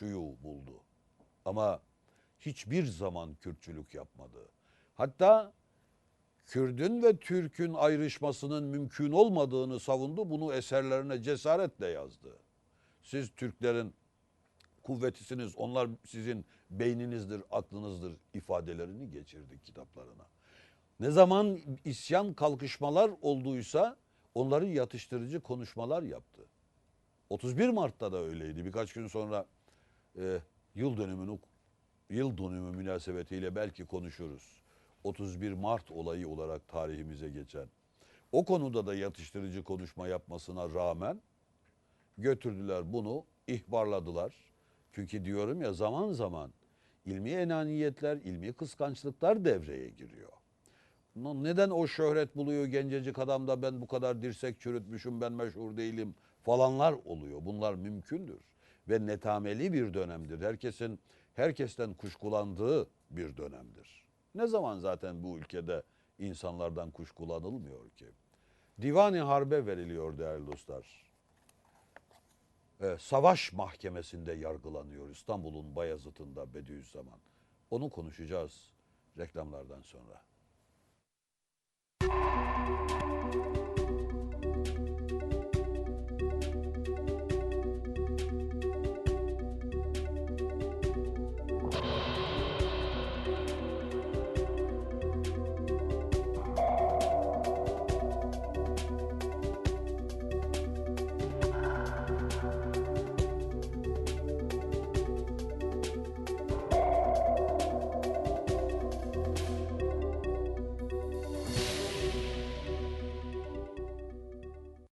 şuyu buldu. Ama hiçbir zaman Kürtçülük yapmadı. Hatta Kürdün ve Türk'ün ayrışmasının mümkün olmadığını savundu. Bunu eserlerine cesaretle yazdı. Siz Türklerin kuvvetisiniz, onlar sizin beyninizdir, aklınızdır ifadelerini geçirdi kitaplarına. Ne zaman isyan kalkışmalar olduysa onları yatıştırıcı konuşmalar yaptı. 31 Mart'ta da öyleydi. Birkaç gün sonra e, yıl dönümünü yıl dönümü münasebetiyle belki konuşuruz. 31 Mart olayı olarak tarihimize geçen. O konuda da yatıştırıcı konuşma yapmasına rağmen götürdüler bunu, ihbarladılar. Çünkü diyorum ya zaman zaman ilmi enaniyetler, ilmi kıskançlıklar devreye giriyor. Neden o şöhret buluyor gencecik adamda ben bu kadar dirsek çürütmüşüm ben meşhur değilim falanlar oluyor. Bunlar mümkündür ve netameli bir dönemdir. Herkesin herkesten kuşkulandığı bir dönemdir. Ne zaman zaten bu ülkede insanlardan kuşkulanılmıyor ki? Divani Harbe veriliyor değerli dostlar. Ee, savaş mahkemesinde yargılanıyor İstanbul'un Bayazıt'ında Bediüzzaman. Onu konuşacağız reklamlardan sonra.